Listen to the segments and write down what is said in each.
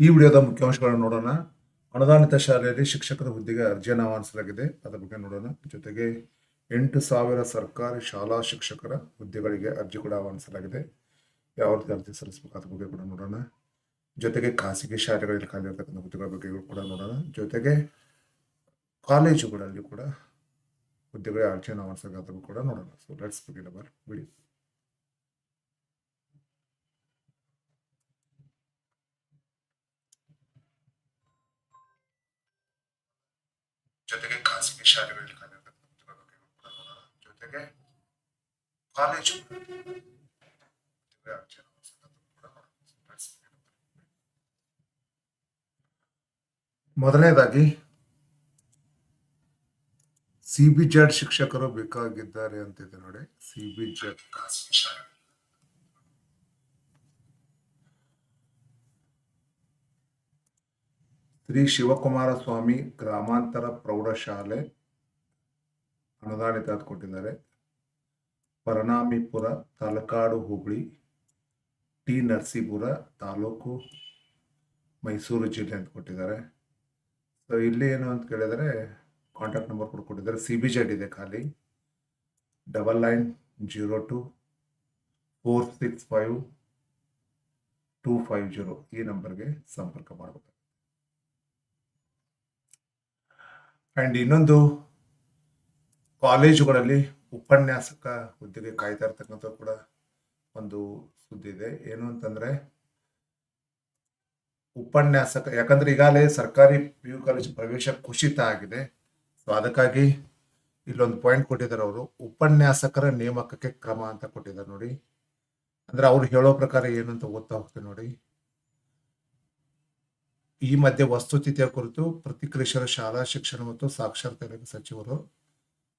ಈ ವಿಡಿಯೋದ ಮುಖ್ಯಾಂಶಗಳನ್ನು ನೋಡೋಣ. ಅನುದಾನಿತ ಶಾಲೆಯಲ್ಲಿ ಶಿಕ್ಷಕರ ಹುದ್ದೆಗೆ ಅರ್ಜಿಯನ್ನು ಆಹ್ವಾನಿಸಲಾಗಿದೆ. ಅದರ ಬಗ್ಗೆ ನೋಡೋಣ. ಜೊತೆಗೆ ಎಂಟು ಸಾವಿರ ಸರ್ಕಾರಿ ಶಾಲಾ ಶಿಕ್ಷಕರ ಹುದ್ದೆಗಳಿಗೆ ಅರ್ಜಿ ಕೂಡ ಆಹ್ವಾನಿಸಲಾಗಿದೆ. ಯಾವ ರೀತಿ ಅರ್ಜಿ ಸಲ್ಲಿಸಬೇಕು ಬಗ್ಗೆ ಕೂಡ ನೋಡೋಣ. ಜೊತೆಗೆ ಖಾಸಗಿ ಶಾಲೆಗಳಲ್ಲಿ ಖಾಲಿ ಇರತಕ್ಕಂಥ ಹುದ್ದೆಗಳ ಬಗ್ಗೆ ಕೂಡ ನೋಡೋಣ. ಜೊತೆಗೆ ಕಾಲೇಜುಗಳಲ್ಲಿ ಕೂಡ ಹುದ್ದೆಗಳ ಅರ್ಜಿಯನ್ನು ಆಹ್ವಾನಿಸಲಾಗಿದೆ ಅದ್ರ ಕೂಡ ನೋಡೋಣ. So let's begin our video ಜೊತೆಗೆ ಖಾಸಗಿ ಶಾಲೆಗಳಲ್ಲಿ ಕಲಿಯತಕ್ಕಂಥ ಹುದ್ದೆಗಳ ಬಗ್ಗೆ ಕೂಡ ನೋಡೋಣ ಜೊತೆಗೆ ಕಾಲೇಜು ಮೊದಲನೇದಾಗಿ ಸಿ ಬಿ ಜೆಡ್ ಶಿಕ್ಷಕರು ಬೇಕಾಗಿದ್ದಾರೆ ಅಂತಿದೆ ನೋಡಿ ಸಿ ಬಿ ಜೆಡ್ ಖಾಸಗಿ ಶಾಲೆ ಶ್ರೀ ಶಿವಕುಮಾರ ಸ್ವಾಮಿ ಗ್ರಾಮಾಂತರ ಪ್ರೌಢಶಾಲೆ ಅನುದಾನಿತ ಕೊಟ್ಟಿದ್ದಾರೆ. ಪರನಾಮಿಪುರ ತಲಕಾಡು ಹುಬ್ಳಿ, ಟಿ ನರಸೀಪುರ ತಾಲೂಕು ಮೈಸೂರು ಜಿಲ್ಲೆ ಅಂತ ಕೊಟ್ಟಿದ್ದಾರೆ. ಸೊ ಇಲ್ಲಿ ಏನು ಅಂತ ಕೇಳಿದರೆ ಕಾಂಟ್ಯಾಕ್ಟ್ ನಂಬರ್ ಕೂಡ ಕೊಟ್ಟಿದ್ದಾರೆ. ಸಿ ಬಿ ಜೆಡ್ ಇದೆ ಖಾಲಿ. Double nine zero two four six five two five zero ಈ ನಂಬರ್ಗೆ ಸಂಪರ್ಕ ಮಾಡಬೇಕು. ಆ್ಯಂಡ್ ಇನ್ನೊಂದು ಕಾಲೇಜುಗಳಲ್ಲಿ ಉಪನ್ಯಾಸಕ ಹುದ್ದೆಗೆ ಕಾಯ್ತಾ ಇರ್ತಕ್ಕಂಥ ಕೂಡ ಒಂದು ಸುದ್ದಿ ಇದೆ. ಏನು ಅಂತಂದರೆ, ಉಪನ್ಯಾಸಕ, ಯಾಕಂದ್ರೆ ಈಗಾಗಲೇ ಸರ್ಕಾರಿ ಪಿ ಯು ಕಾಲೇಜು ಪ್ರವೇಶ ಕುಸಿತ ಆಗಿದೆ. ಸೊ ಅದಕ್ಕಾಗಿ ಇಲ್ಲೊಂದು ಪಾಯಿಂಟ್ ಕೊಟ್ಟಿದ್ದಾರೆ ಅವರು. ಉಪನ್ಯಾಸಕರ ನೇಮಕಕ್ಕೆ ಕ್ರಮ ಅಂತ ಕೊಟ್ಟಿದ್ದಾರೆ ನೋಡಿ. ಅಂದ್ರೆ ಅವ್ರು ಹೇಳೋ ಪ್ರಕಾರ ಏನು ಅಂತ ಓದ್ತಾ ಹೋಗ್ತೀನಿ ನೋಡಿ. ಈ ಮಧ್ಯೆ ವಸ್ತುಸ್ಥಿತಿಯ ಕುರಿತು ಪ್ರತಿಕ್ರಿಯಿಸಿದ ಶಾಲಾ ಶಿಕ್ಷಣ ಮತ್ತು ಸಾಕ್ಷರತೆ ಸಚಿವರು,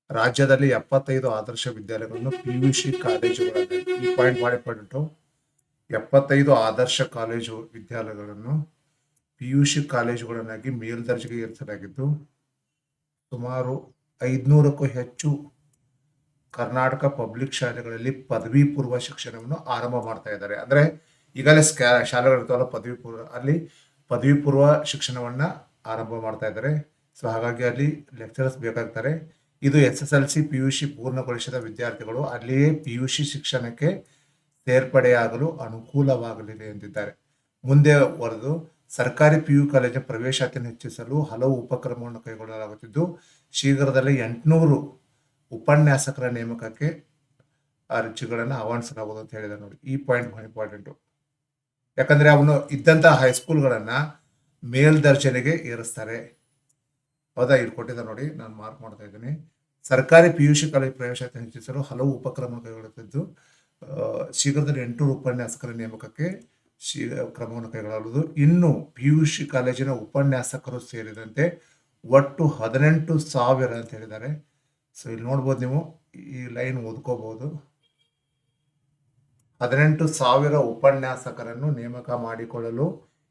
ರಾಜ್ಯದಲ್ಲಿ ಎಪ್ಪತ್ತೈದು ಆದರ್ಶ ವಿದ್ಯಾಲಯಗಳನ್ನು ಪಿಯುಸಿ ಕಾಲೇಜುಗಳಲ್ಲಿ ಈ ಪಾಯಿಂಟ್ ಮಾಡಿ ಪಾಯಿಂಟು ಎಪ್ಪತ್ತೈದು ಆದರ್ಶ ಕಾಲೇಜು ವಿದ್ಯಾಲಯಗಳನ್ನು ಪಿಯುಸಿ ಕಾಲೇಜುಗಳನ್ನಾಗಿ ಮೇಲ್ದರ್ಜೆಗೆ ಏರಿಸಲಾಗಿದ್ದು, ಸುಮಾರು ಐದುನೂರಕ್ಕೂ ಹೆಚ್ಚು ಕರ್ನಾಟಕ ಪಬ್ಲಿಕ್ ಶಾಲೆಗಳಲ್ಲಿ ಪದವಿ ಪೂರ್ವ ಶಿಕ್ಷಣವನ್ನು ಆರಂಭ ಮಾಡ್ತಾ ಇದ್ದಾರೆ. ಅಂದ್ರೆ ಈಗಲೇ ಸ್ಕ್ಯಾ ಶಾಲೆಗಳಿರ್ತಾವಲ್ಲ ಪದವಿ ಪೂರ್ವ, ಅಲ್ಲಿ ಪದವಿ ಪೂರ್ವ ಶಿಕ್ಷಣವನ್ನ ಆರಂಭ ಮಾಡ್ತಾ ಇದ್ದಾರೆ. ಸೊ ಹಾಗಾಗಿ ಅಲ್ಲಿ ಲೆಕ್ಚರರ್ಸ್ ಬೇಕಾಗ್ತಾರೆ. ಇದು S S L C P U C ಪೂರ್ಣಗೊಳಿಸಿದ ವಿದ್ಯಾರ್ಥಿಗಳು ಅಲ್ಲಿಯೇ ಪಿ ಯು ಸಿ ಶಿಕ್ಷಣಕ್ಕೆ ಸೇರ್ಪಡೆಯಾಗಲು ಅನುಕೂಲವಾಗಲಿದೆ ಎಂದಿದ್ದಾರೆ. ಮುಂದೆ ವರೆದು, ಸರ್ಕಾರಿ ಪಿ ಯು ಕಾಲೇಜಿನ ಪ್ರವೇಶಾತಿಯನ್ನು ಹೆಚ್ಚಿಸಲು ಹಲವು ಉಪಕ್ರಮಗಳನ್ನು ಕೈಗೊಳ್ಳಲಾಗುತ್ತಿದ್ದು, ಶೀಘ್ರದಲ್ಲೇ ಎಂಟುನೂರು ಉಪನ್ಯಾಸಕರ ನೇಮಕಕ್ಕೆ ಅರ್ಜಿಗಳನ್ನು ಆಹ್ವಾನಿಸಲಾಗುವುದು ಅಂತ ಹೇಳಿದ್ದಾರೆ ನೋಡಿ. ಈ ಪಾಯಿಂಟ್ ಬಹಳ ಇಂಪಾರ್ಟೆಂಟು ಯಾಕಂದ್ರೆ ಅವನು ಇದ್ದಂತಹ ಹೈಸ್ಕೂಲ್ಗಳನ್ನ ಮೇಲ್ದರ್ಜನೆಗೆ ಏರಿಸ್ತಾರೆ. ಹೌದಾ ಇಲ್ಲಿ ಕೊಟ್ಟಿದ್ದ ನೋಡಿ, ನಾನು ಮಾರ್ಕ್ ಮಾಡ್ತಾ ಇದ್ದೀನಿ. ಸರ್ಕಾರಿ ಪಿ ಯು ಸಿ ಕಾಲೇಜು ಪ್ರವೇಶ ಹೆಚ್ಚಿಸಲು ಹಲವು ಉಪಕ್ರಮ ಕೈಗೊಳ್ಳುತ್ತಿದ್ದು ಶೀಘ್ರದಲ್ಲಿ ಎಂಟು ಉಪನ್ಯಾಸಕರ ನೇಮಕಕ್ಕೆ ಶೀ, ಕ್ರಮವನ್ನು ಕೈಗೊಳ್ಳಲು ಇನ್ನು ಪಿ ಯು ಸಿ ಕಾಲೇಜಿನ ಉಪನ್ಯಾಸಕರು ಸೇರಿದಂತೆ ಒಟ್ಟು ಹದಿನೆಂಟು ಸಾವಿರ ಅಂತ ಹೇಳಿದ್ದಾರೆ. ಸೊ ಇಲ್ಲಿ ನೋಡ್ಬೋದು ನೀವು, ಈ ಲೈನ್ ಓದ್ಕೋಬಹುದು. ಹದಿನೆಂಟು ಸಾವಿರ ಉಪನ್ಯಾಸಕರನ್ನು ನೇಮಕ ಮಾಡಿಕೊಳ್ಳಲು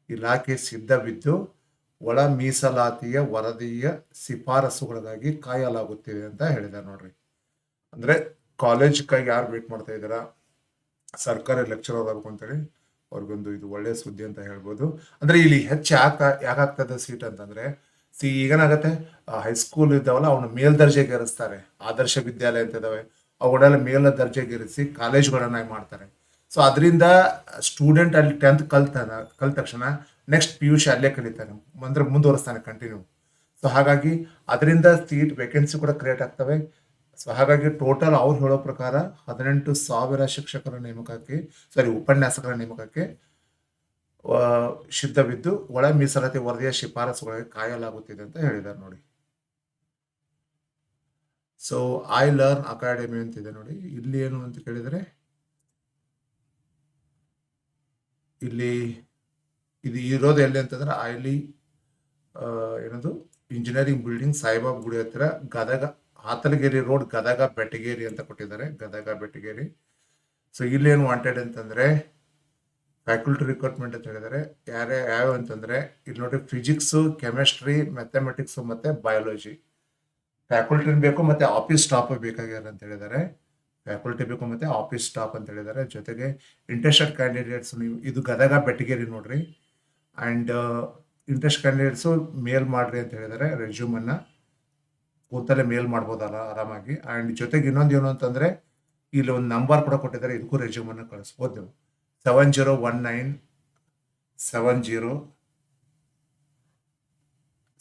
ಇಲಾಖೆ ಸಿದ್ಧವಿದ್ದು, ಒಳ ಮೀಸಲಾತಿಯ ವರದಿಯ ಶಿಫಾರಸುಗಳಾಗಿ ಕಾಯಲಾಗುತ್ತಿದೆ ಅಂತ ಹೇಳಿದ್ದಾರೆ ನೋಡ್ರಿ. ಅಂದ್ರೆ ಕಾಲೇಜ್ಗಾಗಿ ಯಾರು ವೇಟ್ ಮಾಡ್ತಾ ಇದ್ದೀರಾ? ಸರ್ಕಾರಿ ಲೆಕ್ಚರರ್ ಆಗಬೇಕು ಅಂತೇಳಿ, ಅವ್ರಿಗೊಂದು ಇದು ಒಳ್ಳೆ ಸುದ್ದಿ ಅಂತ ಹೇಳ್ಬೋದು. ಅಂದ್ರೆ ಇಲ್ಲಿ ಹೆಚ್ಚು ಯಾಕೆ ಯಾಕಾಗ್ತದೆ ಸೀಟ್ ಅಂತಂದ್ರೆ, ಸಿ ಈಗೇನಾಗತ್ತೆ ಹೈಸ್ಕೂಲ್ ಇದ್ದಾವಲ್ಲ, ಅವನು ಮೇಲ್ದರ್ಜೆಗೆ ಏರಿಸ್ತಾರೆ ಆದರ್ಶ ವಿದ್ಯಾಲಯ ಅಂತ ಇದಾವೆ. ಅವುಗಳೆಲ್ಲ ಮೇಲ ದರ್ಜೆಗೆ ಇರಿಸಿ ಕಾಲೇಜುಗಳನ್ನಾಗಿ ಮಾಡ್ತಾರೆ. ಸೊ ಅದರಿಂದ ಸ್ಟೂಡೆಂಟ್ ಅಲ್ಲಿ ಟೆಂತ್ ಕಲ್ತಾನ, ಕಲ್ತ ತಕ್ಷಣ ನೆಕ್ಸ್ಟ್ ಪಿ ಯು ಸಿ ಅಲ್ಲೇ ಕಲಿತಾನೆ. ಅಂದ್ರೆ ಮುಂದುವರಿಸ್ತಾನೆ ಕಂಟಿನ್ಯೂ ಸೊ ಹಾಗಾಗಿ ಅದರಿಂದ ಸೀಟ್ ವೇಕೆನ್ಸಿ ಕೂಡ ಕ್ರಿಯೇಟ್ ಆಗ್ತವೆ. ಸೊ ಹಾಗಾಗಿ ಟೋಟಲ್ ಅವ್ರು ಹೇಳೋ ಪ್ರಕಾರ ಹದಿನೆಂಟು ಸಾವಿರ ಶಿಕ್ಷಕರ ನೇಮಕಕ್ಕೆ ಸಾರಿ ಉಪನ್ಯಾಸಕರ ನೇಮಕಕ್ಕೆ ಸಿದ್ಧವಿದ್ದು ಒಳ ಮೀಸಲಾತಿ ವರದಿಯ ಶಿಫಾರಸುಗಳಿಗೆ ಕಾಯಲಾಗುತ್ತಿದೆ ಅಂತ ಹೇಳಿದ್ದಾರೆ ನೋಡಿ. ಸೊ ಐ ಲರ್ನ್ ಅಕಾಡೆಮಿ ಅಂತಿದೆ ನೋಡಿ. ಇಲ್ಲಿ ಏನು ಅಂತ ಕೇಳಿದರೆ ಇಲ್ಲಿ ಇದು ಇರೋದು ಎಲ್ಲಿ ಅಂತಂದ್ರೆ ಅಲ್ಲಿ ಏನದು? ಇಂಜಿನಿಯರಿಂಗ್ ಬಿಲ್ಡಿಂಗ್ ಸಾಯಿಬಾಬಾ ಗುಡಿ ಹತ್ತಿರ ಗದಗ, ಹಾತಲಗೇರಿ ರೋಡ್ ಗದಗ ಬೆಟಗೇರಿ ಅಂತ ಕೊಟ್ಟಿದ್ದಾರೆ, ಗದಗ ಬೆಟಗೇರಿ. ಸೊ ಇಲ್ಲಿ ಏನು ವಾಂಟೆಡ್ ಅಂತಂದ್ರೆ ಫ್ಯಾಕಲ್ಟಿ ರಿಕ್ರೂಟ್ಮೆಂಟ್ ಅಂತ ಹೇಳಿದ್ದಾರೆ. ಯಾರೇ, ಯಾವ್ಯಾವ ಅಂತಂದ್ರೆ ಇಲ್ಲಿ ನೋಡಿ ಫಿಸಿಕ್ಸು ಕೆಮಿಸ್ಟ್ರಿ ಮ್ಯಾಥಮೆಟಿಕ್ಸು ಮತ್ತೆ ಬಯಾಲಜಿ ಫ್ಯಾಕಲ್ಟಿ ಬೇಕು ಮತ್ತೆ ಆಫೀಸ್ ಸ್ಟಾಫ್ ಬೇಕಾಗ್ಯಾರ ಅಂತ ಹೇಳಿದ್ದಾರೆ. ಫ್ಯಾಕಲ್ಟಿ ಬೇಕು ಮತ್ತೆ ಆಫೀಸ್ ಸ್ಟಾಫ್ ಅಂತ ಹೇಳಿದ್ದಾರೆ. ಜೊತೆಗೆ ಇಂಟ್ರೆಸ್ಟೆಡ್ ಕ್ಯಾಂಡಿಡೇಟ್ಸ್ ನೀವು, ಇದು ಗದಗ ಬೆಟಗೇರಿ ನೋಡ್ರಿ. ಆ್ಯಂಡ್ ಇಂಟ್ರೆಸ್ಟ್ ಕ್ಯಾಂಡಿಡೇಟ್ಸು ಮೇಲ್ ಮಾಡಿರಿ ಅಂತ ಹೇಳಿದ್ದಾರೆ ರೆಸ್ಯೂಮನ್ನು ಕೂತಲ್ಲೇ ಮೇಲ್ ಮಾಡ್ಬೋದಲ್ಲ ಆರಾಮಾಗಿ. ಆ್ಯಂಡ್ ಜೊತೆಗೆ ಇನ್ನೊಂದು ಏನು ಅಂತಂದರೆ, ಇಲ್ಲಿ ಒಂದು ನಂಬರ್ ಕೂಡ ಕೊಟ್ಟಿದ್ದಾರೆ, ಇದಕ್ಕೂ ರೆಸ್ಯೂಮನ್ನು ಕಳಿಸ್ಬೋದು ನೀವು. Seven zero one nine seven zero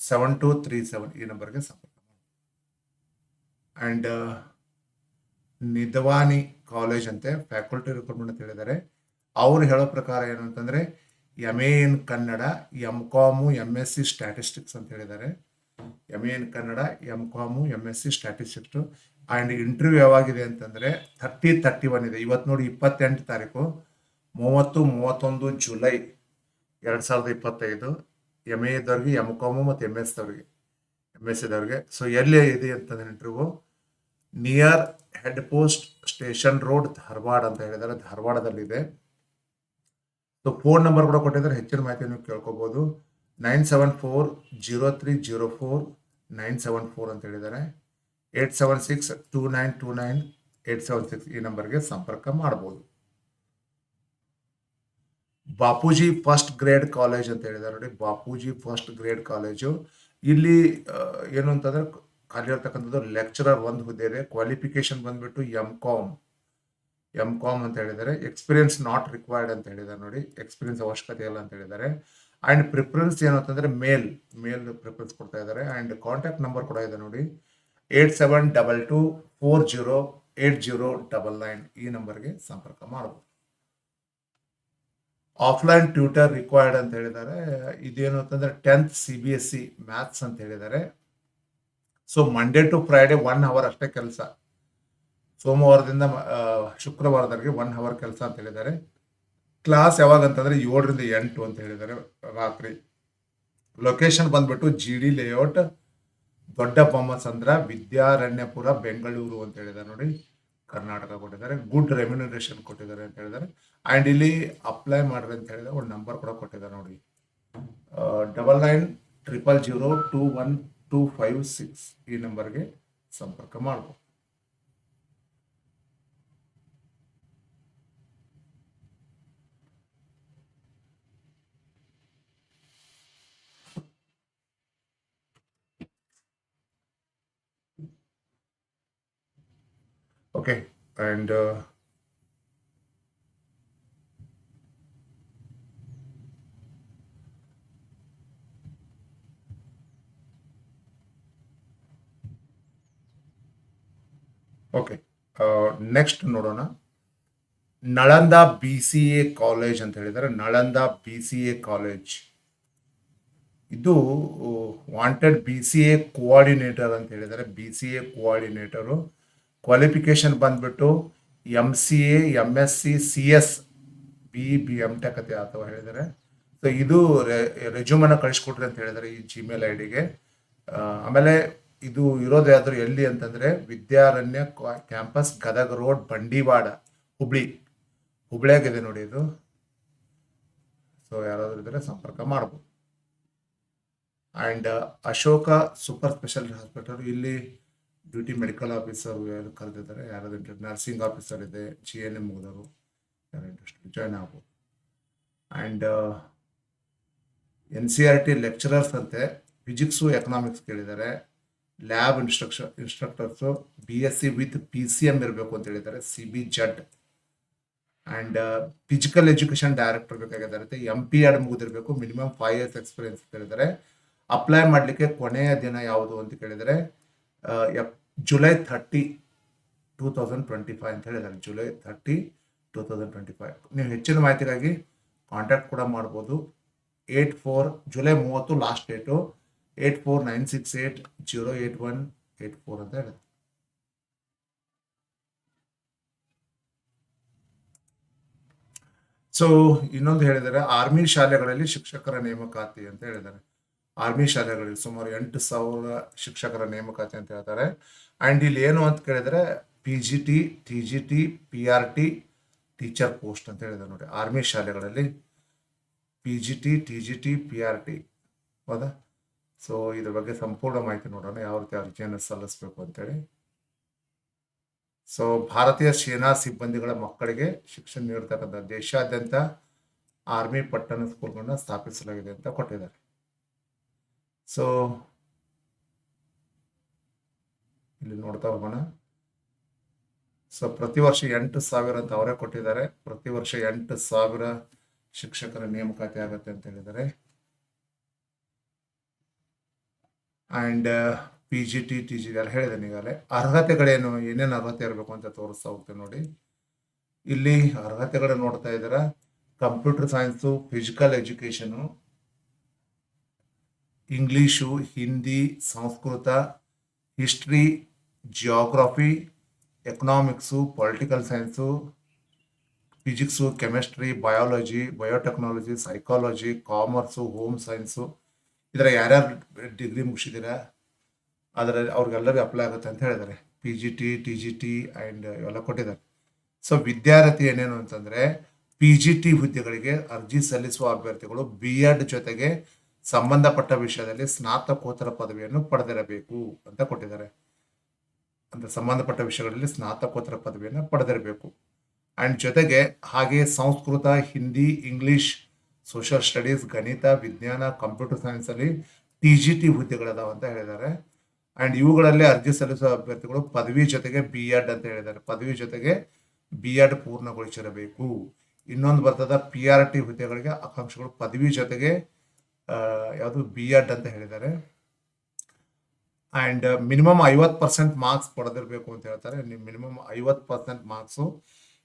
seven two three seven ಈ ನಂಬರ್ಗೆ ಸಂಪರ್ಕ ಮಾಡಿ ಆ್ಯಂಡ್ ನಿಧವಾನಿ ಕಾಲೇಜ್ ಅಂತೆ ಫ್ಯಾಕಲ್ಟಿ ರಿಕ್ರೂಟ್ಮೆಂಟ್ ಅಂತ ಹೇಳಿದ್ದಾರೆ. ಅವರು ಹೇಳೋ ಪ್ರಕಾರ ಏನು ಅಂತಂದರೆ M A in Kannada M com M S C statistics ಅಂತ ಹೇಳಿದ್ದಾರೆ. M A in Kannada M com M S C statistics and interview ಯಾವಾಗಿದೆ ಅಂತಂದರೆ ಥರ್ಟಿ ತರ್ಟಿ ಒನ್ ಇದೆ. ಇವತ್ತು ನೋಡಿ ಇಪ್ಪತ್ತೆಂಟು ತಾರೀಕು, ಮೂವತ್ತು, ಮೂವತ್ತೊಂದು ಜುಲೈ ಎರಡು ಸಾವಿರದ ಇಪ್ಪತ್ತೈದು ಎಂ ಎ ಇದ್ದವ್ರಿಗೆ ಎಂ ಕಾಮು ಮತ್ತು ಎಂ ಎಸ್ ದವ್ರಿಗೆ ಎಂ ಎಸ್ ಸಿದವ್ರಿಗೆ ಸೊ ಎಲ್ಲಿ ಇದೆ ಅಂತಂದ್ರೆ interview near head post station road Dharwad ಅಂತ ಹೇಳಿದ್ದಾರೆ. ಧಾರವಾಡದಲ್ಲಿದೆ. ಸೊ ಫೋನ್ ನಂಬರ್ ಕೂಡ ಕೊಟ್ಟಿದ್ದಾರೆ. ಹೆಚ್ಚಿನ ಮಾಹಿತಿ ನೀವು ಕೇಳ್ಕೊಬೋದು. Nine seven four zero three zero four nine seven four ಅಂತ ಹೇಳಿದ್ದಾರೆ. Eight seven six two nine two nine eight seven six ಈ ನಂಬರ್ಗೆ ಸಂಪರ್ಕ ಮಾಡ್ಬೋದು. ಬಾಪೂಜಿ ಫಸ್ಟ್ ಗ್ರೇಡ್ ಕಾಲೇಜ್ ಅಂತ ಹೇಳಿದ್ದಾರೆ ನೋಡಿ. Bapuji first grade college. ಇಲ್ಲಿ ಏನು ಅಂತಂದ್ರೆ ಖಾಲಿ ಇರ್ತಕ್ಕಂಥದ್ದು ಲೆಕ್ಚರರ್ ಒಂದು ಹುದ್ದೆ ಇದೆ ಕ್ವಾಲಿಫಿಕೇಶನ್ ಬಂದ್ಬಿಟ್ಟು ಎಂ ಕಾಮ್ ಎಂ ಕಾಮ್ ಅಂತ ಹೇಳಿದ್ದಾರೆ ಎಕ್ಸ್ಪೀರಿಯನ್ಸ್ ನಾಟ್ ರಿಕ್ವೈರ್ಡ್ ಅಂತ ಹೇಳಿದ್ದಾರೆ ನೋಡಿ ಎಕ್ಸ್ಪೀರಿಯನ್ಸ್ ಅವಶ್ಯಕತೆ ಇಲ್ಲ ಅಂತ ಹೇಳಿದ್ದಾರೆ. ಆ್ಯಂಡ್ ಪ್ರಿಫರೆನ್ಸ್ ಏನು ಅಂತಂದರೆ ಮೇಲ್ ಮೇಲ್ ಪ್ರಿಫರೆನ್ಸ್ ಕೊಡ್ತಾ ಇದ್ದಾರೆ. ಆ್ಯಂಡ್ ಕಾಂಟ್ಯಾಕ್ಟ್ ನಂಬರ್ ಕೂಡ ಇದೆ ನೋಡಿ eight seven double two four zero eight zero double nine ಈ ನಂಬರ್ಗೆ ಸಂಪರ್ಕ ಮಾಡಬಹುದು ಆಫ್ಲೈನ್ ಟ್ಯೂಟರ್ ರಿಕ್ವೈರ್ಡ್ ಅಂತ ಹೇಳಿದ್ದಾರೆ. ಇದೇನು ಅಂತಂದ್ರೆ tenth C B S C maths ಅಂತ ಹೇಳಿದ್ದಾರೆ. So Monday to Friday one hour ಅಷ್ಟೇ ಕೆಲಸ. ಸೋಮವಾರದಿಂದ ಶುಕ್ರವಾರದವರೆಗೆ ಒನ್ ಅವರ್ ಕೆಲಸ ಅಂತ ಹೇಳಿದ್ದಾರೆ. ಕ್ಲಾಸ್ ಯಾವಾಗ ಅಂತಂದ್ರೆ ಏಳರಿಂದ ಎಂಟು ಅಂತ ಹೇಳಿದ್ದಾರೆ ರಾತ್ರಿ. ಲೊಕೇಶನ್ ಬಂದ್ಬಿಟ್ಟು ಜಿ ಡಿ ಲೇಔಟ್ ದೊಡ್ಡ ಬೊಮ್ಮಸಂದ್ರ ವಿದ್ಯಾರಣ್ಯಪುರ, ಬೆಂಗಳೂರು ಅಂತ ಹೇಳಿದ್ದಾರೆ ನೋಡಿ. ಕರ್ನಾಟಕ ಕೊಟ್ಟಿದ್ದಾರೆ. ಗುಡ್ ರೆಮ್ಯುನರೇಷನ್ ಕೊಟ್ಟಿದ್ದಾರೆ ಅಂತ ಹೇಳಿದ್ದಾರೆ. ಆ್ಯಂಡ್ ಇಲ್ಲಿ ಅಪ್ಲೈ ಮಾಡ್ರಿ ಅಂತ ಹೇಳಿದ್ರೆ, ಒಂದು ನಂಬರ್ ಕೂಡ ಕೊಟ್ಟಿದ್ದಾರೆ ನೋಡಿ. Double nine triple zero two one two five six ಈ ನಂಬರ್ಗೆ ಸಂಪರ್ಕ ಮಾಡ್ಬೋದು Okay, and uh, okay next ನೋಡೋಣ. Nalanda B C A college ಅಂತ ಹೇಳಿದ್ದಾರೆ Nalanda B C A college ಇದು wanted B C A coordinator ಅಂತ ಹೇಳಿದ್ದಾರೆ B C A coordinator qualification ಬಂದ್ಬಿಟ್ಟು M C A M S C C S B B M tech ಅಂತ ಅಥವಾ ಹೇಳಿದ್ದಾರೆ so ಇದು ರೆಜ್ಯೂಮನ್ನು ಕಳಿಸ್ಕೊಟ್ರಿ ಅಂತ ಹೇಳಿದ್ದಾರೆ ಈ ಜಿಮೇಲ್ ಐ ಡಿಗೆ ಆಮೇಲೆ ಇದು ಇರೋದು ಯಾವ್ದಾದ್ರು ಎಲ್ಲಿ ಅಂತಂದ್ರೆ ವಿದ್ಯಾರಣ್ಯ ಕ್ಯಾಂಪಸ್ ಗದಗ ರೋಡ್ ಬಂಡಿವಾಡ, ಹುಬ್ಳಿ. ಹುಬ್ಳಿಯಾಗಿದೆ ನೋಡಿ ಇದು. ಸೊ ಯಾರಾದರೂ ಇದ್ರೆ ಸಂಪರ್ಕ ಮಾಡ್ಬೋದು. And Ashoka super speciality hospital ಇಲ್ಲಿ ಡ್ಯೂಟಿ ಮೆಡಿಕಲ್ ಆಫೀಸರ್ ಯಾರು ಕರೆದಿದ್ದಾರೆ? ಯಾರಾದ್ರೂ ನರ್ಸಿಂಗ್ ಆಫೀಸರ್ ಇದೆ ಜಿ ಎನ್ ಎಂ ಮುಗಿದವರು. ಯಾರು ಇಂಟ್ರೆಸ್ಟ್ ಜಾಯ್ನ್ ಆಗ್ಬೋದು. And N C R T lecturers ಅಂತೆ ಫಿಸಿಕ್ಸು ಎಕನಾಮಿಕ್ಸ್ ಕೇಳಿದ್ದಾರೆ. Lab instruct instructors B S C with P C M ಇರಬೇಕು ಅಂತ ಹೇಳಿದ್ದಾರೆ C B Z and physical education director ಬೇಕಾಗಿದ್ದಾರೆ M P Ed ಮುಗಿದಿರಬೇಕು minimum five years experience ಅಂತ ಹೇಳಿದ್ದಾರೆ. Apply ಮಾಡಲಿಕ್ಕೆ ಕೊನೆಯ ದಿನ ಯಾವುದು ಅಂತ ಕೇಳಿದರೆ July thirty two thousand twenty five ಅಂತ ಹೇಳಿದ್ದಾರೆ. July thirty two thousand twenty five ನೀವು ಹೆಚ್ಚಿನ ಮಾಹಿತಿಗಾಗಿ ಕಾಂಟ್ಯಾಕ್ಟ್ ಕೂಡ ಮಾಡ್ಬೋದು. ಏಯ್ಟ್ ಫೋರ್ ಜುಲೈ ಮೂವತ್ತು last date eight four nine six eight zero eight one eight four ಅಂತ ಹೇಳುತ್ತೆ. ಸೊ ಇನ್ನೊಂದು ಹೇಳಿದ್ದಾರೆ ಆರ್ಮಿ ಶಾಲೆಗಳಲ್ಲಿ ಶಿಕ್ಷಕರ ನೇಮಕಾತಿ ಅಂತ ಹೇಳಿದ್ದಾರೆ. ಆರ್ಮಿ ಶಾಲೆಗಳಲ್ಲಿ ಸುಮಾರು ಎಂಟು ಸಾವಿರ ಶಿಕ್ಷಕರ ನೇಮಕಾತಿ ಅಂತ ಹೇಳ್ತಾರೆ. ಆ್ಯಂಡ್ ಇಲ್ಲಿ ಏನು ಅಂತ ಕೇಳಿದರೆ P G T T G T P R T teacher post ಅಂತ ಹೇಳಿದ್ದಾರೆ ನೋಡಿ. ಆರ್ಮಿ ಶಾಲೆಗಳಲ್ಲಿ P G T T G T P R T ಹೌದಾ? ಸೊ ಇದ್ರ ಬಗ್ಗೆ ಸಂಪೂರ್ಣ ಮಾಹಿತಿ ನೋಡೋಣ. ಯಾವ ರೀತಿ ಅರ್ಜಿಯನ್ನು ಸಲ್ಲಿಸಬೇಕು ಅಂತೇಳಿ. ಸೊ ಭಾರತೀಯ ಸೇನಾ ಸಿಬ್ಬಂದಿಗಳ ಮಕ್ಕಳಿಗೆ ಶಿಕ್ಷಣ ನೀಡತಕ್ಕಂಥ ದೇಶಾದ್ಯಂತ ಆರ್ಮಿ ಪಟ್ಟಣ ಸ್ಕೂಲ್ಗಳನ್ನ ಸ್ಥಾಪಿಸಲಾಗಿದೆ ಅಂತ ಕೊಟ್ಟಿದ್ದಾರೆ. ಸೊ ಇಲ್ಲಿ ನೋಡ್ತಾ ಹೋಗೋಣ. ಸೊ ಪ್ರತಿ ವರ್ಷ ಎಂಟು ಸಾವಿರ ಅಂತ ಅವರೇ ಕೊಟ್ಟಿದ್ದಾರೆ. ಪ್ರತಿ ವರ್ಷ ಎಂಟು ಸಾವಿರ ಶಿಕ್ಷಕರ ನೇಮಕಾತಿ ಆಗುತ್ತೆ ಅಂತ ಹೇಳಿದ್ದಾರೆ. And P G T T G ಎಲ್ಲ ಹೇಳಿದೆ ಈಗಾಗಲೇ. ಅರ್ಹತೆಗಳೇನು, ಏನೇನು ಅರ್ಹತೆ ಇರಬೇಕು ಅಂತ ತೋರಿಸ್ತಾ ಹೋಗ್ತೇವೆ ನೋಡಿ. ಇಲ್ಲಿ ಅರ್ಹತೆಗಳು ನೋಡ್ತಾ ಇದ್ದೀರಾ. Computer science physical education English Hindi Sanskrit history geography economics political science physics chemistry biology biotechnology psychology commerce home science ಇದರ ಯಾರ್ಯಾರು ಡಿಗ್ರಿ ಮುಗಿಸಿದ್ದೀರಾ ಆದರೆ ಅವ್ರಿಗೆಲ್ಲರಿಗೂ ಅಪ್ಲೈ ಆಗುತ್ತೆ ಅಂತ ಹೇಳಿದ್ದಾರೆ P G T T G T and ಇವೆಲ್ಲ ಕೊಟ್ಟಿದ್ದಾರೆ. ಸೊ ವಿದ್ಯಾರ್ಥಿ ಏನೇನು ಅಂತಂದರೆ ಪಿ ಜಿ ಟಿ ಹುದ್ದೆಗಳಿಗೆ ಅರ್ಜಿ ಸಲ್ಲಿಸುವ ಅಭ್ಯರ್ಥಿಗಳು ಬಿ ಎಡ್ ಜೊತೆಗೆ ಸಂಬಂಧಪಟ್ಟ ವಿಷಯದಲ್ಲಿ ಸ್ನಾತಕೋತ್ತರ ಪದವಿಯನ್ನು ಪಡೆದಿರಬೇಕು ಅಂತ ಕೊಟ್ಟಿದ್ದಾರೆ. ಅಂದರೆ ಸಂಬಂಧಪಟ್ಟ ವಿಷಯಗಳಲ್ಲಿ ಸ್ನಾತಕೋತ್ತರ ಪದವಿಯನ್ನು ಪಡೆದಿರಬೇಕು. ಆ್ಯಂಡ್ ಜೊತೆಗೆ ಹಾಗೆ Sanskrit, Hindi English social studies ಗಣಿತ ವಿಜ್ಞಾನ ಕಂಪ್ಯೂಟರ್ ಸೈನ್ಸಲ್ಲಿ ಟಿ ಜಿ ಟಿ ಹುದ್ದೆಗಳಿದಾವೆ ಅಂತ ಹೇಳಿದ್ದಾರೆ ಆ್ಯಂಡ್ ಇವುಗಳಲ್ಲಿ ಅರ್ಜಿ ಸಲ್ಲಿಸುವ ಅಭ್ಯರ್ಥಿಗಳು ಪದವಿ ಜೊತೆಗೆ ಬಿ ಎಡ್ ಅಂತ ಹೇಳಿದ್ದಾರೆ ಪದವಿ ಜೊತೆಗೆ ಬಿ ಎಡ್ ಪೂರ್ಣಗೊಳಿಸಿರಬೇಕು. ಇನ್ನೊಂದು ಬರ್ತದ ಪಿ ಆರ್ ಟಿ ಹುದ್ದೆಗಳಿಗೆ ಆಕಾಂಕ್ಷಿಗಳು ಪದವಿ ಜೊತೆಗೆ ಯಾವುದು ಬಿ ಎಡ್ ಅಂತ ಹೇಳಿದ್ದಾರೆ ಆ್ಯಂಡ್ ಮಿನಿಮಮ್ ಐವತ್ತು ಪರ್ಸೆಂಟ್ ಮಾರ್ಕ್ಸ್ ಪಡೆದಿರಬೇಕು ಅಂತ ಹೇಳ್ತಾರೆ. ನಿಮ್ಮ ಮಿನಿಮಮ್ ಐವತ್ತು ಪರ್ಸೆಂಟ್ ಮಾರ್ಕ್ಸು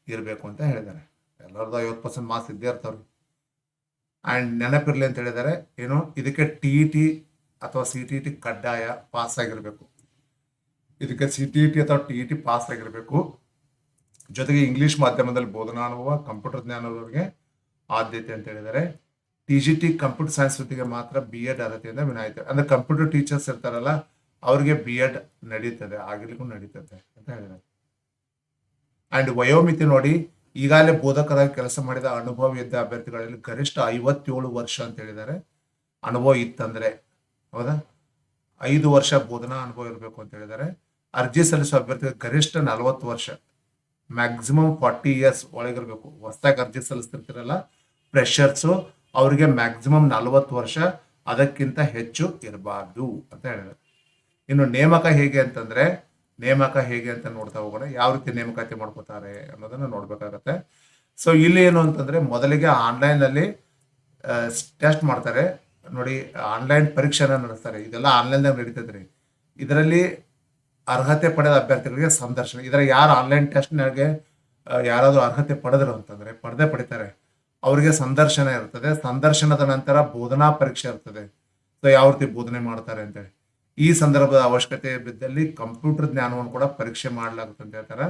ಇರಬೇಕು ಅಂತ ಹೇಳಿದ್ದಾರೆ ಎಲ್ಲರದ್ದು ಐವತ್ತು ಪರ್ಸೆಂಟ್ ಮಾರ್ಕ್ಸ್ ಇದ್ದೇ ಇರ್ತಾವ್ರಿ ಆ್ಯಂಡ್ ನೆನಪಿರಲಿ ಅಂತ ಹೇಳಿದರೆ ಏನು ಇದಕ್ಕೆ ಟಿ ಟಿ ಅಥವಾ ಸಿ ಟಿ ಟಿ ಕಡ್ಡಾಯ ಪಾಸ್ ಆಗಿರಬೇಕು. ಇದಕ್ಕೆ ಸಿ ಟಿ ಟಿ ಅಥವಾ ಟಿ ಟಿ ಪಾಸ್ ಆಗಿರಬೇಕು. ಜೊತೆಗೆ ಇಂಗ್ಲೀಷ್ ಮಾಧ್ಯಮದಲ್ಲಿ ಬೋಧನಾ ಅನುಭವ ಕಂಪ್ಯೂಟರ್ ಜ್ಞಾನದವರಿಗೆ ಆದ್ಯತೆ ಅಂತ ಹೇಳಿದರೆ T G T computer science ಜೊತೆಗೆ ಮಾತ್ರ ಬಿ ಎಡ್ ಅರ್ಹತೆಯಿಂದ ವಿನಾಯಿತು. ಅಂದರೆ ಕಂಪ್ಯೂಟರ್ ಟೀಚರ್ಸ್ ಇರ್ತಾರಲ್ಲ, ಅವ್ರಿಗೆ ಬಿ ಎಡ್ ನಡೀತದೆ ಆಗಿರ್ಲಿಕ್ಕೂ ನಡೀತದೆ ಅಂತ ಹೇಳಿದ್ದಾರೆ. ಆ್ಯಂಡ್ ವಯೋಮಿತಿ ನೋಡಿ ಈಗಾಗಲೇ ಬೋಧಕರಾಗಿ ಕೆಲಸ ಮಾಡಿದ ಅನುಭವ ಇದ್ದ ಅಭ್ಯರ್ಥಿಗಳಲ್ಲಿ ಗರಿಷ್ಠ ಐವತ್ತೇಳು ವರ್ಷ ಅಂತ ಹೇಳಿದ್ದಾರೆ. ಅನುಭವ ಇತ್ತಂದ್ರೆ, ಹೌದಾ? ಐದು ವರ್ಷ ಬೋಧನಾ ಅನುಭವ ಇರಬೇಕು ಅಂತ ಹೇಳಿದ್ದಾರೆ. ಅರ್ಜಿ ಸಲ್ಲಿಸುವ ಅಭ್ಯರ್ಥಿಗಳು ಗರಿಷ್ಠ ನಲವತ್ತು ವರ್ಷ ಮ್ಯಾಕ್ಸಿಮಮ್ ಫಾರ್ಟಿ ಇಯರ್ಸ್ ಒಳಗಿರ್ಬೇಕು. ಹೊಸದಾಗಿ ಅರ್ಜಿ ಸಲ್ಲಿಸ್ತಿರ್ತಿರಲ್ಲ ಫ್ರೆಷರ್ಸು ಅವರಿಗೆ ಮ್ಯಾಕ್ಸಿಮಮ್ ನಲವತ್ತು ವರ್ಷ, ಅದಕ್ಕಿಂತ ಹೆಚ್ಚು ಇರಬಾರ್ದು ಅಂತ ಹೇಳಿದ್ದಾರೆ. ಇನ್ನು ನೇಮಕ ಹೇಗೆ ಅಂತಂದ್ರೆ ನೇಮಕ ಹೇಗೆ ಅಂತ ನೋಡ್ತಾ ಹೋಗೋಣ. ಯಾವ ರೀತಿ ನೇಮಕಾತಿ ಮಾಡ್ಕೋತಾರೆ ಅನ್ನೋದನ್ನ ನೋಡ್ಬೇಕಾಗತ್ತೆ. ಸೊ ಇಲ್ಲಿ ಏನು ಅಂತಂದ್ರೆ ಮೊದಲಿಗೆ ಆನ್ಲೈನ್ ಅಲ್ಲಿ ಟೆಸ್ಟ್ ಮಾಡ್ತಾರೆ. ನೋಡಿ ಆನ್ಲೈನ್ ಪರೀಕ್ಷೆನ ನಡೆಸ್ತಾರೆ. ಇದೆಲ್ಲ ಆನ್ಲೈನ್ದಾಗ ನಡೀತದ್ರಿ ಇದರಲ್ಲಿ ಅರ್ಹತೆ ಪಡೆದ ಅಭ್ಯರ್ಥಿಗಳಿಗೆ ಸಂದರ್ಶನ. ಇದರ ಯಾರು ಆನ್ಲೈನ್ ಟೆಸ್ಟ್ನಾಗೆ ಯಾರಾದರೂ ಅರ್ಹತೆ ಪಡೆದ್ರು ಅಂತಂದ್ರೆ, ಪಡೆದೇ ಪಡಿತಾರೆ. ಅವರಿಗೆ ಸಂದರ್ಶನ ಇರ್ತದೆ. ಸಂದರ್ಶನದ ನಂತರ ಬೋಧನಾ ಪರೀಕ್ಷೆ ಇರ್ತದೆ. ಸೊ ಯಾವ ರೀತಿ ಬೋಧನೆ ಮಾಡ್ತಾರೆ ಅಂತೇಳಿ. ಈ ಸಂದರ್ಭದ ಅವಶ್ಯಕತೆ ಬಿದ್ದಲ್ಲಿ ಕಂಪ್ಯೂಟರ್ ಜ್ಞಾನವನ್ನು ಕೂಡ ಪರೀಕ್ಷೆ ಮಾಡಲಾಗುತ್ತೆ ಅಂತ ಹೇಳ್ತಾರೆ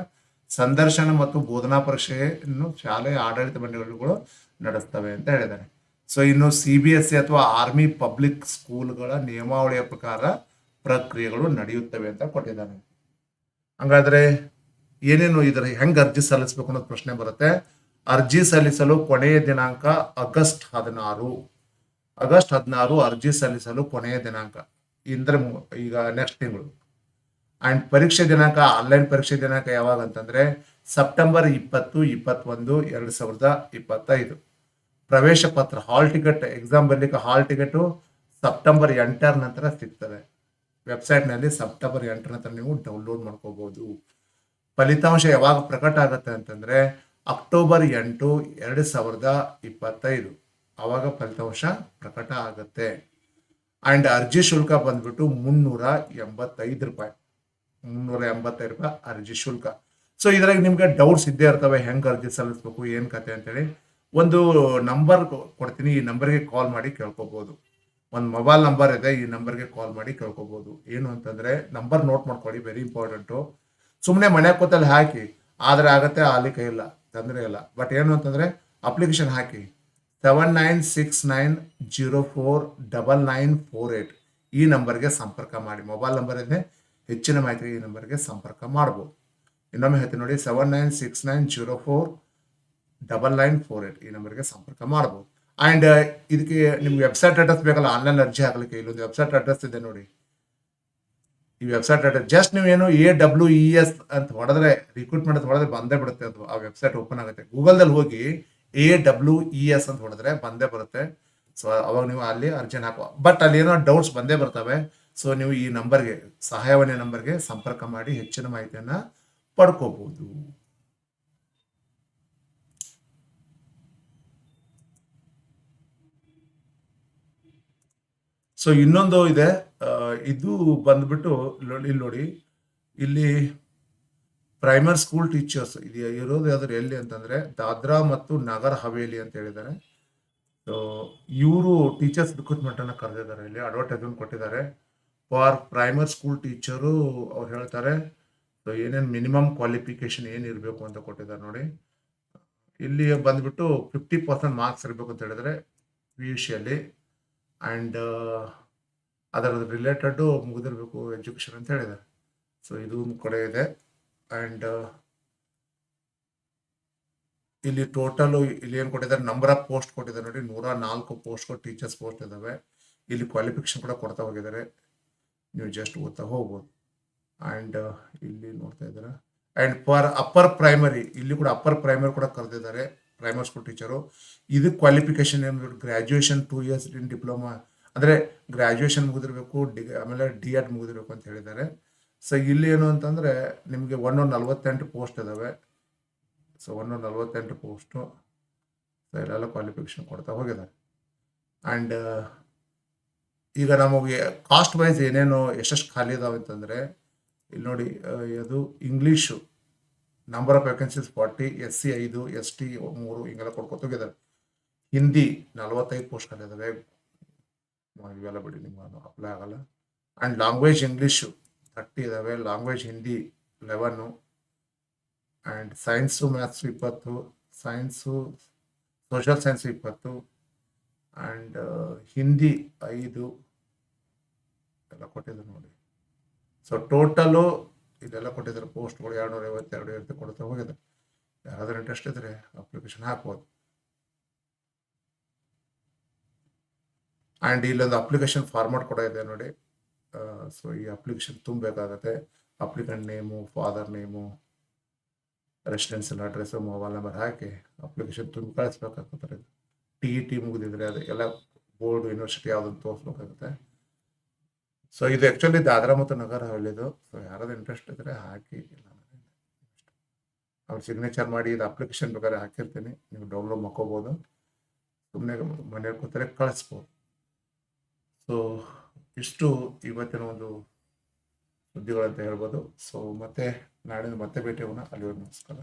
ಸಂದರ್ಶನ ಮತ್ತು ಬೋಧನಾ ಪರೀಕ್ಷೆಯನ್ನು ಶಾಲೆಯ ಆಡಳಿತ ಮಂಡಳಿಗಳು ನಡೆಸ್ತವೆ ಅಂತ ಹೇಳಿದ್ದಾರೆ. ಸೊ, ಇನ್ನು ಸಿ ಬಿ ಎಸ್ ಸಿ ಅಥವಾ ಆರ್ಮಿ ಪಬ್ಲಿಕ್ ಸ್ಕೂಲ್ಗಳ ನಿಯಮಾವಳಿಯ ಪ್ರಕಾರ ಪ್ರಕ್ರಿಯೆಗಳು ನಡೆಯುತ್ತವೆ ಅಂತ ಕೊಟ್ಟಿದ್ದಾನೆ ಹಂಗಾದ್ರೆ ಏನೇನು ಇದರ ಹೆಂಗ್ ಅರ್ಜಿ ಸಲ್ಲಿಸಬೇಕು ಅನ್ನೋದು ಪ್ರಶ್ನೆ ಬರುತ್ತೆ. ಅರ್ಜಿ ಸಲ್ಲಿಸಲು ಕೊನೆಯ ದಿನಾಂಕ ಆಗಸ್ಟ್ ಹದಿನಾರು. ಆಗಸ್ಟ್ ಹದಿನಾರು ಅರ್ಜಿ ಸಲ್ಲಿಸಲು ಕೊನೆಯ ದಿನಾಂಕ. ಇಂದ್ರ ಈಗ ನೆಕ್ಸ್ಟ್ ತಿಂಗಳು. ಅಂಡ್ ಪರೀಕ್ಷೆ ದಿನಾಂಕ ಆನ್ಲೈನ್ ಪರೀಕ್ಷೆ ದಿನಾಂಕ ಯಾವಾಗ ಅಂತಂದ್ರೆ ಸೆಪ್ಟೆಂಬರ್ ಇಪ್ಪತ್ತು, ಇಪ್ಪತ್ತೊಂದು, ಎರಡು ಸಾವಿರದ ಇಪ್ಪತ್ತೈದು. ಪ್ರವೇಶ ಪತ್ರ ಹಾಲ್ ಟಿಕೆಟ್ ಎಕ್ಸಾಮ್ ಬರಲಿಕ್ಕೆ ಹಾಲ್ ಟಿಕೆಟು ಸೆಪ್ಟೆಂಬರ್ ಎಂಟರ ನಂತರ ಸಿಗ್ತದೆ. ವೆಬ್ಸೈಟ್ನಲ್ಲಿ ಸೆಪ್ಟೆಂಬರ್ ಎಂಟರ ನಂತರ ನೀವು ಡೌನ್ಲೋಡ್ ಮಾಡ್ಕೋಬೋದು ಫಲಿತಾಂಶ ಯಾವಾಗ ಪ್ರಕಟ ಆಗುತ್ತೆ ಅಂತಂದ್ರೆ ಅಕ್ಟೋಬರ್ ಎಂಟು, ಎರಡು ಸಾವಿರದ ಇಪ್ಪತ್ತೈದು. ಆವಾಗ ಫಲಿತಾಂಶ ಪ್ರಕಟ ಆಗುತ್ತೆ. ಅಂಡ್ ಅರ್ಜಿ ಶುಲ್ಕ ಬಂದ್ಬಿಟ್ಟು ಮುನ್ನೂರ ಎಂಬತ್ತೈದು ರೂಪಾಯಿ. ಮುನ್ನೂರ ಎಂಬತ್ತೈದು ರೂಪಾಯಿ ಅರ್ಜಿ ಶುಲ್ಕ. ಸೊ ಇದ್ರಾಗ ನಿಮ್ಗೆ ಡೌಟ್ಸ್ ಇದ್ದೇ ಇರ್ತವೆ, ಹೆಂಗೆ ಅರ್ಜಿ ಸಲ್ಲಿಸ್ಬೇಕು, ಏನು ಕತೆ ಅಂತೇಳಿ. ಒಂದು ನಂಬರ್ ಕೊಡ್ತೀನಿ, ಈ ನಂಬರ್ಗೆ ಕಾಲ್ ಮಾಡಿ ಕೇಳ್ಕೊಬೋದು. ಒಂದು ಮೊಬೈಲ್ ನಂಬರ್ ಇದೆ, ಈ ನಂಬರ್ಗೆ ಕಾಲ್ ಮಾಡಿ ಕೇಳ್ಕೊಬೋದು. ಏನು ಅಂತಂದ್ರೆ ನಂಬರ್ ನೋಟ್ ಮಾಡ್ಕೊಳ್ಳಿ ವೆರಿ ಇಂಪಾರ್ಟೆಂಟು ಸುಮ್ಮನೆ ಮನೆ ಕೂತಲ್ಲಿ ಹಾಕಿ, ಆದ್ರೆ ಆಗತ್ತೆ ಆಲಿಕೆ ಇಲ್ಲ ತೊಂದರೆ ಇಲ್ಲ. ಬಟ್ ಏನು ಅಂತಂದ್ರೆ ಅಪ್ಲಿಕೇಶನ್ ಹಾಕಿ seven nine six nine zero four double nine four eight ಈ ನಂಬರ್ಗೆ ಸಂಪರ್ಕ ಮಾಡಿ. ಮೊಬೈಲ್ ನಂಬರ್ ಇದೆ. ಹೆಚ್ಚಿನ ಮಾಹಿತಿ ಈ ನಂಬರ್ಗೆ ಸಂಪರ್ಕ ಮಾಡ್ಬೋದು. ಇನ್ನೊಮ್ಮೆ ಹೇಳ್ತೀನಿ ನೋಡಿ seven nine six nine zero four double nine four eight ಈ ನಂಬರ್ಗೆ ಸಂಪರ್ಕ ಮಾಡ್ಬೋದು. ಆ್ಯಂಡ್ ಇದಕ್ಕೆ ನಿಮ್ಗೆ ವೆಬ್ಸೈಟ್ ಅಡ್ರೆಸ್ ಬೇಕಲ್ಲ ಆನ್ಲೈನ್ ಅರ್ಜಿ ಹಾಕಲಿಕ್ಕೆ ಇಲ್ಲೊಂದು ವೆಬ್ಸೈಟ್ ಅಡ್ರೆಸ್ ಇದೆ ನೋಡಿ. ಈ ವೆಬ್ಸೈಟ್ ಅಡ್ರೆಸ್ ಜಸ್ಟ್ ನೀವೇನು ಎ ಡಬ್ಲ್ಯೂ ಇ ಎಸ್ ಅಂತ ಹೊಡೆದ್ರೆ ರಿಕ್ರೂಟ್ಮೆಂಟ್ ಹೊಡೆದ್ರೆ ಬಂದೇ ಬಿಡುತ್ತೆ ಅದು. ಆ ವೆಬ್ಸೈಟ್ ಓಪನ್ ಆಗುತ್ತೆ. ಗೂಗಲ್ದಲ್ಲಿ ಹೋಗಿ ಎ ಡಬ್ಲ್ಯೂ ಇ ಎಸ್ ಅಂತ ಹೊಡೆದ್ರೆ ಬಂದೇ ಬರುತ್ತೆ. ಸೊ ಅವಾಗ ನೀವು ಅಲ್ಲಿ ಅರ್ಜಿನ ಹಾಕುವ. ಬಟ್ ಅಲ್ಲಿ ಏನೋ ಡೌಟ್ಸ್ ಬಂದೇ ಬರ್ತವೆ. ಸೊ ನೀವು ಈ ನಂಬರ್ಗೆ, ಸಹಾಯವಾಣಿ ನಂಬರ್ಗೆ ಸಂಪರ್ಕ ಮಾಡಿ ಹೆಚ್ಚಿನ ಮಾಹಿತಿಯನ್ನ ಪಡ್ಕೋಬಹುದು ಸೊ ಇನ್ನೊಂದು ಇದೆ. ಇದು ಬಂದ್ಬಿಟ್ಟು ಇಲ್ಲಿ ನೋಡಿ. ಇಲ್ಲಿ ಪ್ರೈಮರಿ ಸ್ಕೂಲ್ ಟೀಚರ್ಸ್ ಇದು ಇರೋದು ಯಾವ್ದಾದ್ರು ಎಲ್ಲಿ ಅಂತಂದ್ರೆ ದಾದ್ರಾ ಮತ್ತು ನಗರ್ ಹವೇಲಿ ಅಂತ ಹೇಳಿದ್ದಾರೆ. ಸೊ ಇವರು ಟೀಚರ್ಸ್ ರಿಕ್ರೂಟ್ಮೆಂಟ್ ಅನ್ನ ಕರೆದಿದ್ದಾರೆ ಇಲ್ಲಿ ಅಡ್ವರ್ಟೈಸ್ಮೆಂಟ್ ಕೊಟ್ಟಿದ್ದಾರೆ. ಫಾರ್ ಪ್ರೈಮರಿ ಸ್ಕೂಲ್ ಟೀಚರು ಅವ್ರು ಹೇಳ್ತಾರೆ ಸೊ ಏನೇನು ಮಿನಿಮಮ್ ಕ್ವಾಲಿಫಿಕೇಶನ್ ಏನು ಇರಬೇಕು ಅಂತ ಕೊಟ್ಟಿದ್ದಾರೆ ನೋಡಿ. ಇಲ್ಲಿ ಬಂದ್ಬಿಟ್ಟು ಫಿಫ್ಟಿ ಪರ್ಸೆಂಟ್ ಮಾರ್ಕ್ಸ್ ಇರಬೇಕು ಅಂತ ಹೇಳಿದ್ರೆ ಪಿ ಯು ಸಿಯಲ್ಲಿ ಆ್ಯಂಡ್ ಅದರ ರಿಲೇಟೆಡ್ ಮುಗಿದಿರಬೇಕು ಎಜುಕೇಷನ್ ಅಂತ ಹೇಳಿದ್ದಾರೆ. ಸೊ ಇದು ಒಂದು ಕಡೆ ಇದೆ. ಆ್ಯಂಡ್ ಇಲ್ಲಿ ಟೋಟಲ್ ಇಲ್ಲಿ ಏನು ಕೊಟ್ಟಿದ್ದಾರೆ? ನಂಬರ್ ಆಫ್ ಪೋಸ್ಟ್ ಕೊಟ್ಟಿದ್ದಾರೆ ನೋಡಿ. ನೂರ ನಾಲ್ಕು ಪೋಸ್ಟ್ಗಳು ಟೀಚರ್ಸ್ ಪೋಸ್ಟ್ ಇದ್ದಾವೆ ಇಲ್ಲಿ ಕ್ವಾಲಿಫಿಕೇಶನ್ ಕೂಡ ಕೊಡ್ತಾ ಹೋಗಿದ್ದಾರೆ. ನೀವು ಜಸ್ಟ್ ಓದ್ತಾ ಹೋಗ್ಬೋದು ಆ್ಯಂಡ್ ಇಲ್ಲಿ ನೋಡ್ತಾ ಇದ್ದಾರೆ. ಆ್ಯಂಡ್ ಫಾರ್ ಅಪ್ಪರ್ ಪ್ರೈಮರಿ ಇಲ್ಲಿ ಕೂಡ ಅಪ್ಪರ್ ಪ್ರೈಮರಿ ಕೂಡ ಕರೆದಿದ್ದಾರೆ ಪ್ರೈಮರಿ ಸ್ಕೂಲ್ ಟೀಚರು ಇದು ಕ್ವಾಲಿಫಿಕೇಶನ್ ಏನು graduation two years in diploma ಅಂದರೆ ಗ್ರ್ಯಾಜುಯೇಷನ್ ಮುಗಿದಿರಬೇಕು ಡಿ ಆಮೇಲೆ ಡಿ ಎಡ್ ಮುಗಿದಿರಬೇಕು ಅಂತ ಹೇಳಿದ್ದಾರೆ. ಸೊ ಇಲ್ಲಿ ಏನು ಅಂತಂದರೆ, ನಿಮಗೆ ಒಂದು ನಲ್ವತ್ತೆಂಟು ಪೋಸ್ಟ್ ಇದ್ದಾವೆ ಸೊ ಒಂದು ನಲ್ವತ್ತೆಂಟು ಪೋಸ್ಟು ಸೊ ಇಲ್ಲೆಲ್ಲ ಕ್ವಾಲಿಫಿಕೇಶನ್ ಕೊಡ್ತಾ ಹೋಗಿದ್ದಾರೆ. ಆ್ಯಂಡ್ ಈಗ ನಮಗೆ ಕಾಸ್ಟ್ ವೈಸ್ ಏನೇನು ಎಷ್ಟೆಷ್ಟು ಖಾಲಿ ಇದಾವೆ ಅಂತಂದರೆ, ಇಲ್ಲಿ ನೋಡಿ ಅದು English number of vacancies forty S C ಐದು ಎಸ್ ಟಿ ಮೂರು, ಹಿಂಗೆಲ್ಲ ಕೊಡ್ಕೊತ ಹೋಗಿದ್ದಾರೆ. ಹಿಂದಿ ನಲ್ವತ್ತೈದು ಪೋಸ್ಟ್ ಖಾಲಿ ಇದಾವೆ. ಇವೆಲ್ಲ ಬಿಡಿ, ನಿಮ್ಗೆ ಅಪ್ಲೈ ಆಗಲ್ಲ. ಆ್ಯಂಡ್ ಲ್ಯಾಂಗ್ವೇಜ್ ಇಂಗ್ಲೀಷು ತರ್ಟಿ ಇದಾವೆ language Hindi eleven and science maths ಇಪ್ಪತ್ತು ಸೈನ್ಸು ಸೋಷಿಯಲ್ ಸೈನ್ಸ್ ಇಪ್ಪತ್ತು ಆ್ಯಂಡ್ ಹಿಂದಿ ಐದು ಎಲ್ಲ ಕೊಟ್ಟಿದ್ರು ನೋಡಿ. ಸೊ ಟೋಟಲು ಇದೆಲ್ಲ ಕೊಟ್ಟಿದ್ದಾರೆ ಪೋಸ್ಟ್ಗಳು ಎರಡುನೂರ ಐವತ್ತೆರಡು ಇರುತ್ತೆ ಕೊಡ್ತಾ ಹೋಗಿದೆ. ಯಾರಾದರೂ ಇಂಟ್ರೆಸ್ಟ್ ಇದ್ದರೆ ಅಪ್ಲಿಕೇಶನ್ ಹಾಕ್ಬೋದು. ಆ್ಯಂಡ್ ಇಲ್ಲೊಂದು ಅಪ್ಲಿಕೇಶನ್ ಫಾರ್ಮಾಟ್ ಕೂಡ ಇದೆ ನೋಡಿ. ಸೊ ಈ application ತುಂಬಬೇಕಾಗತ್ತೆ. Applicant name father name residential address mobile number ಹಾಕಿ ಅಪ್ಲಿಕೇಶನ್ ತುಂಬಿ ಕಳಿಸ್ಬೇಕಾಗ್ತದೆ ಟಿ ಇ ಟಿ ಮುಗಿದಿದ್ರೆ ಅದು ಎಲ್ಲ ಬೋರ್ಡ್ ಯೂನಿವರ್ಸಿಟಿ ಯಾವುದನ್ನು ತೋರಿಸ್ಬೇಕಾಗುತ್ತೆ. ಸೊ ಇದು ಆ್ಯಕ್ಚುಲಿ ದಾದ್ರಾ ಮತ್ತು ನಗರ ಹಳ್ಳಿದು. ಸೊ ಯಾರಾದ್ರೂ ಇಂಟ್ರೆಸ್ಟ್ ಇದ್ದರೆ ಹಾಕಿ ಅವ್ರು ಸಿಗ್ನೇಚರ್ ಮಾಡಿ ಇದು ಅಪ್ಲಿಕೇಶನ್ ಬೇಕಾದ್ರೆ ಹಾಕಿರ್ತೀನಿ. ನೀವು ಡೌನ್ಲೋಡ್ ಮಾಡ್ಕೋಬೋದು. ಸುಮ್ಮನೆ ಮನೆಯಲ್ಲಿ ಕೂತರೆ ಕಳಿಸ್ಬೋದು. ಸೊ ಇಷ್ಟು ಇವತ್ತಿನ ಒಂದು ಸುದ್ದಿಗಳಂತ ಹೇಳ್ಬೋದು. ಸೊ ಮತ್ತೆ ನಾಳೆ ಮತ್ತೆ ಭೇಟಿ ಹೋಗೋಣ ಅಲ್ಲಿವರೆಗೂ ನಮಸ್ಕಾರ.